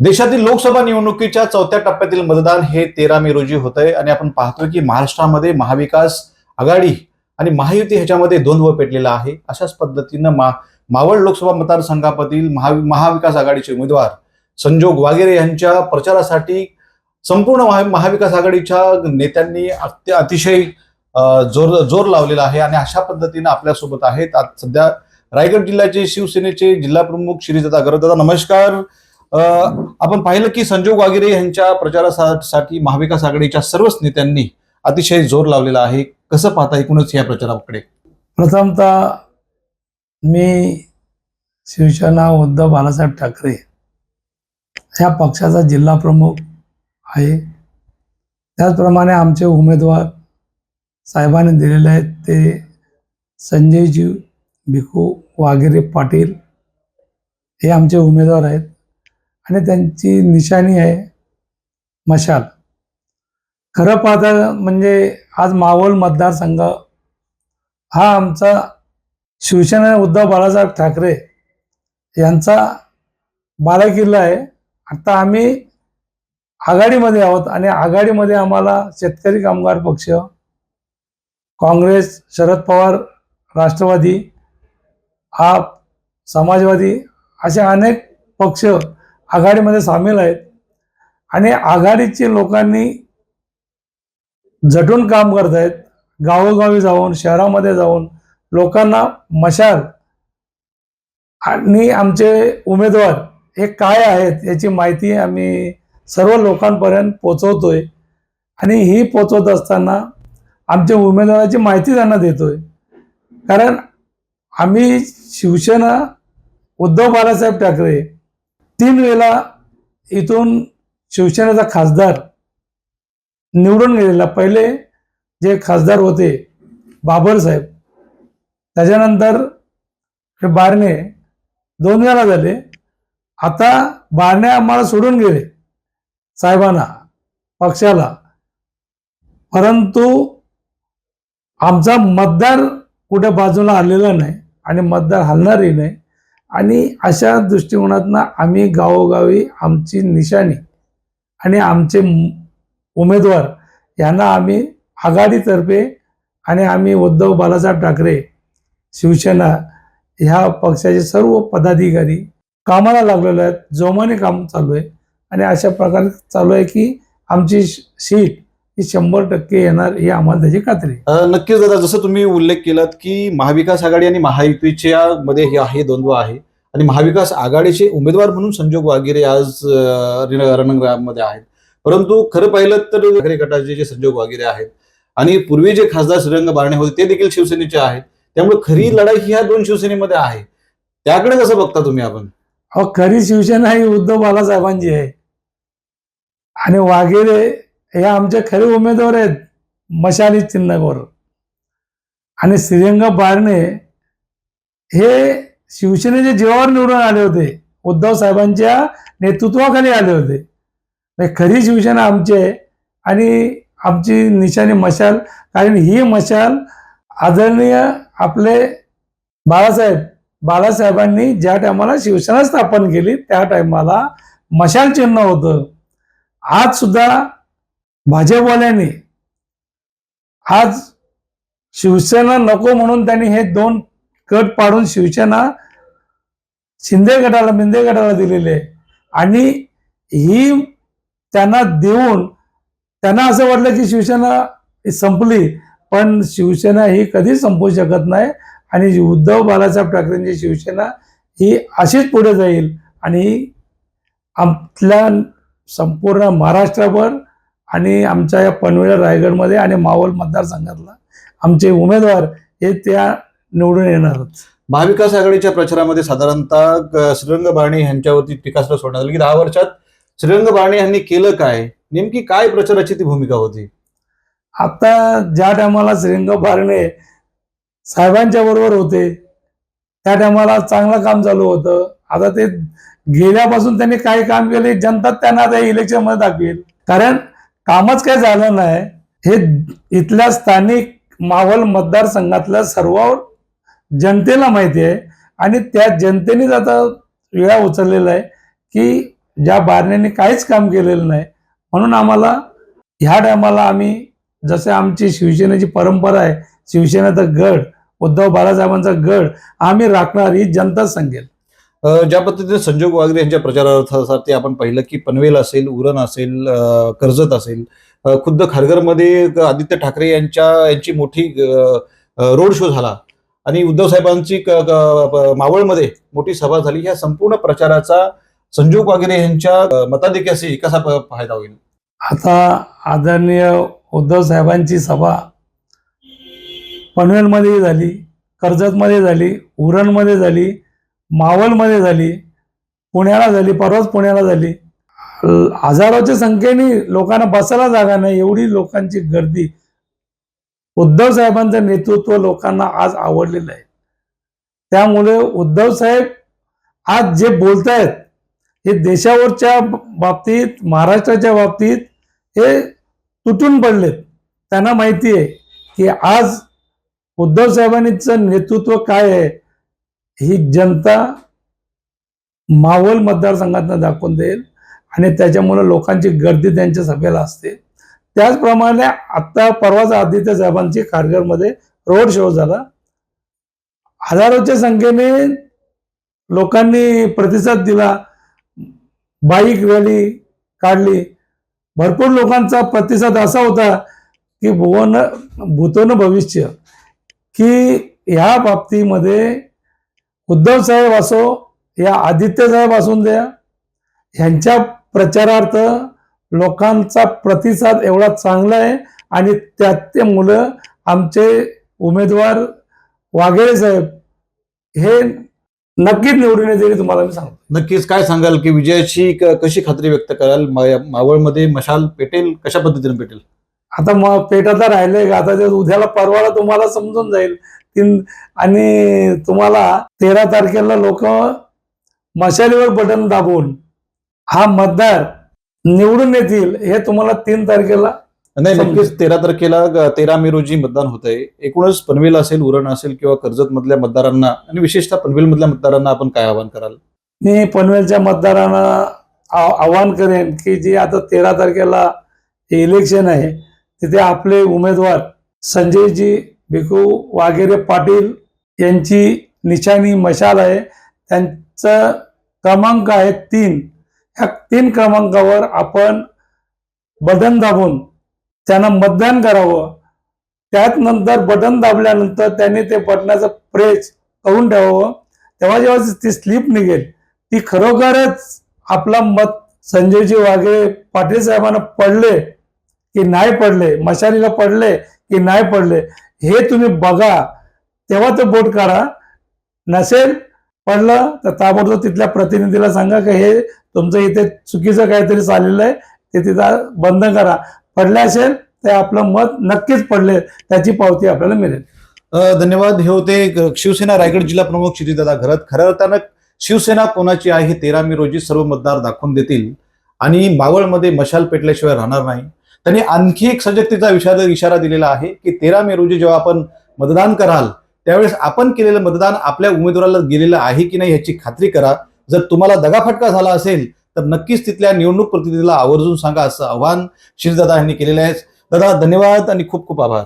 देशातील लोकसभा निवडणुकीच्या चौथ्या टप्प्यातील मतदान हे तेरा मे रोजी होत आहे आणि आपण पाहतोय की महाराष्ट्रामध्ये महाविकास आघाडी आणि महायुती ह्याच्यामध्ये द्वंद्व पेटलेला आहे. अशाच पद्धतीनं मा मावळ लोकसभा मतदारसंघामधील महा महाविकास आघाडीचे उमेदवार संजोग वागेरे यांच्या प्रचारासाठी संपूर्ण महा महाविकास आघाडीच्या नेत्यांनी अत्य अतिशय जोर जोर लावलेला आहे आणि अशा पद्धतीनं आपल्यासोबत आहेत. आज सध्या रायगड जिल्ह्याचे शिवसेनेचे जिल्हा प्रमुख श्रीदादा गरदादा नमस्कार. आपण पाहिलं की संजोग वागिरे यांच्या प्रचारासाठी महाविकास आघाडीच्या सर्वच नेत्यांनी अतिशय जोर लावलेला आहे. कसं पाहता एकूणच या प्रचाराकडे? प्रथमतः मी शिवसेना उद्धव बाळासाहेब ठाकरे ह्या पक्षाचा जिल्हा प्रमुख आहे. त्याचप्रमाणे आमचे उमेदवार साहेबांनी दिलेले आहेत ते संजयजी भिकू वाघेरे पाटील हे आमचे उमेदवार आहेत. आणि त्यांची निशाणी आहे मशाल. खरं पाहता म्हणजे आज मावळ मतदारसंघ हा आमचा शिवसेना उद्धव बाळासाहेब ठाकरे यांचा बालाकिल्ला आहे. आता आम्ही आघाडीमध्ये आहोत आणि आघाडीमध्ये आम्हाला शेतकरी कामगार पक्ष काँग्रेस शरद पवार राष्ट्रवादी आप समाजवादी असे अनेक पक्ष आघाडीमध्ये सामील आहेत. आणि आघाडीचे लोकांनी झटून काम करत आहेत. गावोगावी जाऊन शहरामध्ये जाऊन लोकांना मशाल आणि आमचे उमेदवार हे काय आहेत याची माहिती आम्ही सर्व लोकांपर्यंत पोचवतोय. आणि ही पोचवत असताना आमच्या उमेदवाराची माहिती त्यांना देतोय. कारण आम्ही शिवसेना उद्धव बाळासाहेब ठाकरे तीन वेळेला इथून शिवसेनेचा खासदार निवडून गेलेला. पहिले जे खासदार होते बाबर साहेब त्याच्यानंतर हे बारणे दोन वेळा झाले. आता बारणे आम्हाला सोडून गेले साहेबांना पक्षाला. परंतु आमचा मतदार कुठे बाजूला आलेला नाही आणि मतदार हलणारही नाही. आणि अशा दृष्टिकोनातनं आम्ही गावोगावी आमची निशाणी आणि आमचे उमेदवार यांना आम्ही आघाडीतर्फे आणि आम्ही उद्धव बालासाहेब ठाकरे शिवसेना ह्या पक्षाचे सर्व पदाधिकारी कामाला लागलेले आहेत. जोमाने काम चालू आहे. आणि अशा प्रकारे चालू आहे की आमची सीट ही शंभर टक्के येणार ही आम्हाला त्याची खात्री आहे. अ, नक्कीच दादा जसं तुम्ही उल्लेख केलात की महाविकास आघाडी आणि महायुतीच्या मध्ये हे आहे द्वंद्व आहे. आणि महाविकास आघाडीचे उमेदवार म्हणून संजोग वागिरे आज अ, रिण- रणंगणामध्ये आहेत. परंतु खरं पाहिलं तर ठाकरे गटाचे जे संजोग वागिरे आहेत आणि पूर्वी जे खासदार श्रीरंग बारणे होते ते देखील शिवसेनेचे आहेत. त्यामुळे खरी लढाई ही ह्या दोन शिवसेनेमध्ये आहे. त्याकडे कसं बघता तुम्ही आपण? अहो खरी शिवसेना ही उद्धव बाळासाहेबांची आहे. आणि वाघेरे हे आमचे खरे उमेदवार आहेत मशाली चिन्नगोर. आणि श्रीरंग बारणे हे शिवसेनेच्या जीवावर निवडून आले होते उद्धव साहेबांच्या नेतृत्वाखाली आले होते. खरी शिवसेना आमचे आणि आमची निशाणी मशाल कारण ही मशाल आदरणीय आपले बाळासाहेब बाळासाहेबांनी ज्या टायमाला शिवसेना स्थापन केली त्या टायमाला मशाल चिन्ह होतं. आज सुद्धा भाजपवाल्यांनी आज शिवसेना नको म्हणून त्यांनी हे दोन कट पाडून शिवसेना शिंदे गटाला मिंदे गटाला दिलेले. आहे आणि ही त्यांना देऊन त्यांना असं वाटलं की शिवसेना ही संपली पण शिवसेना ही कधीच संपू शकत नाही. आणि उद्धव बाळासाहेब ठाकरेंची शिवसेना ही अशीच पुढे जाईल. आणि आपल्या संपूर्ण महाराष्ट्रावर आणि आमच्या या पनवेल रायगडमध्ये आणि मावळ मतदारसंघातला आमचे उमेदवार हे त्या निवडून येणारच महाविकास आघाडीच्या प्रचारामध्ये साधारणतः श्रीरंग बारणे यांच्यावरती टीकास्त्र सोडण्यात आलं. की दहा वर्षात श्रीरंग बारणे यांनी केलं काय? नेमकी काय प्रचाराची ती भूमिका होती? आता ज्या टायमाला श्रीरंग बारणे साहेबांच्या बरोबर होते त्या टायमाला चांगलं काम चालू होतं. आता ते गेल्यापासून त्यांनी काय काम केले जनता त्यांना आता इलेक्शनमध्ये दाखवेल. कारण कामच काय झालं नाही. हे इथल्या स्थानिक मावळ मतदारसंघातल्या सर्व जनतेला माहिती आहे. आणि त्या जनतेनेच आता वेळा उचललेला आहे की ज्या बारण्याने काहीच काम केलेलं नाही. म्हणून आम्हाला ह्या टायमाला आम्ही जसे आमची शिवसेनेची परंपरा आहे शिवसेनेचा गड उद्धव बाळासाहेबांचा गड आम्ही राखणार ही जनता सांगेल ज्या पद्धतीने संजोग वागरे यांच्या प्रचारार्थासाठी आपण पाहिलं की पनवेल असेल उरण असेल कर्जत असेल खुद्द खारघरमध्ये आदित्य ठाकरे यांच्या यांची मोठी रोड शो झाला. आणि उद्धव साहेबांची मावळमध्ये मोठी सभा झाली. ह्या संपूर्ण प्रचाराचा संजोग वागरे यांच्या मताधिक्याशी कसा फायदा होईल? आता आदरणीय उद्धव साहेबांची सभा पनवेलमध्ये झाली कर्जतमध्ये झाली उरणमध्ये झाली. मावळमध्ये झाली पुण्याला झाली परवाच पुण्याला झाली. हजारोच्या संख्येने लोकांना बसायला जागा नाही एवढी लोकांची गर्दी. उद्धव साहेबांचं नेतृत्व लोकांना आज आवडलेलं आहे. त्यामुळे उद्धव साहेब आज जे बोलतायत हे देशावरच्या बाबतीत महाराष्ट्राच्या बाबतीत हे तुटून पडलेत. त्यांना माहिती आहे की आज उद्धव साहेबांचं नेतृत्व काय आहे ही जनता मावळ मतदारसंघातनं दाखवून देईल आणि त्याच्यामुळे लोकांची गर्दी त्यांच्या सभेला असते. त्याचप्रमाणे आता परवाच आदित्य साहेबांची खारघरमध्ये रोड शो झाला. हजारोच्या संख्येने लोकांनी प्रतिसाद दिला. बाईक रॅली काढली. भरपूर लोकांचा प्रतिसाद असा होता की भुवन भूतोन भविष्य. की ह्या बाबतीमध्ये उद्धव साहेब असो या आदित्य साहेब असून द्या ह्यांच्या प्रचारार्थ लोकांचा प्रतिसाद एवढा चांगला आहे आणि त्यात ते मुलं आमचे उमेदवार वाघेरे साहेब हे नक्कीच निवडून येतील तुम्हाला मी सांगतो. नक्कीच काय सांगाल की विजयाची क- कशी खात्री व्यक्त कराल? मावळमध्ये मशाल पेटेल कशा पद्धतीने पेटेल? आता मग पेटात राहिलंय का? आता उद्याला परवाला तुम्हाला समजून जाईल. तीन आणि तुम्हाला तेरा तारखेला लोक मशालीवर बटन दाबून हा मतदार निवडून येतील हे तुम्हाला तीन तारखेला नाही. नक्कीच तेरा तारखेला तेरा मे रोजी मतदान होत आहे एकूणच पनवेल असेल उरण असेल किंवा कर्जत मधल्या मतदारांना आणि विशेषतः पनवेल मधल्या मतदारांना आपण काय आवाहन कराल? मी पनवेलच्या मतदारांना आवाहन करेन की जे आता तेरा तारखेला इलेक्शन आहे तिथे आपले उमेदवार संजयजी भिकू वाघेरे पाटील यांची निशाणी मशाल आहे. त्यांचं क्रमांक आहे तीन. ह्या तीन क्रमांकावर आपण बटन दाबून त्यांना मतदान करावं. त्यात नंतर बटन दाबल्यानंतर त्यांनी ते बटनाचं प्रेस करून ठेवावं. तेव्हा जेव्हा ती स्लिप निघेल ती खरोखरच आपला मत संजयजी वाघे पाटील साहेबांना पडले की नाही पडले मशालीला पडले की नाही पडले हे तुम्ही बघा. तेव्हा तो बोट काढा. नसेल पडलं तर ताबडतोब तिथल्या प्रतिनिधीला सांगा की हे तुमचं इथे चुकीचं काहीतरी चाललेलं आहे ते तिथं बंद करा. पडले असेल तर आपलं मत नक्कीच पडले त्याची पावती आपल्याला मिळेल. धन्यवाद. हे होते शिवसेना रायगड जिल्हा प्रमुख श्रीदादा घरत. खऱ्या अर्थानं शिवसेना कोणाची आहे तेरा मे रोजी सर्व मतदार दाखवून देतील. आणि मावळमध्ये मशाल पेटल्याशिवाय राहणार नाही. त्यांनी आणखी एक सजगतेचा विषाद इशारा दिलेला आहे की तेरा मे रोजी जेव्हा आपण मतदान कराल त्यावेळेस आपण केलेलं मतदान आपल्या उमेदवाराला गेलेलं आहे की नाही ह्याची खात्री करा. जर तुम्हाला दगाफटका झाला असेल तर नक्कीच तिथल्या निवडणूक प्रतिनिधीला आवर्जून सांगा असं आव्हान श्रीदादा यांनी केलेलं आहे. दादा धन्यवाद आणि खूप खूप आभार.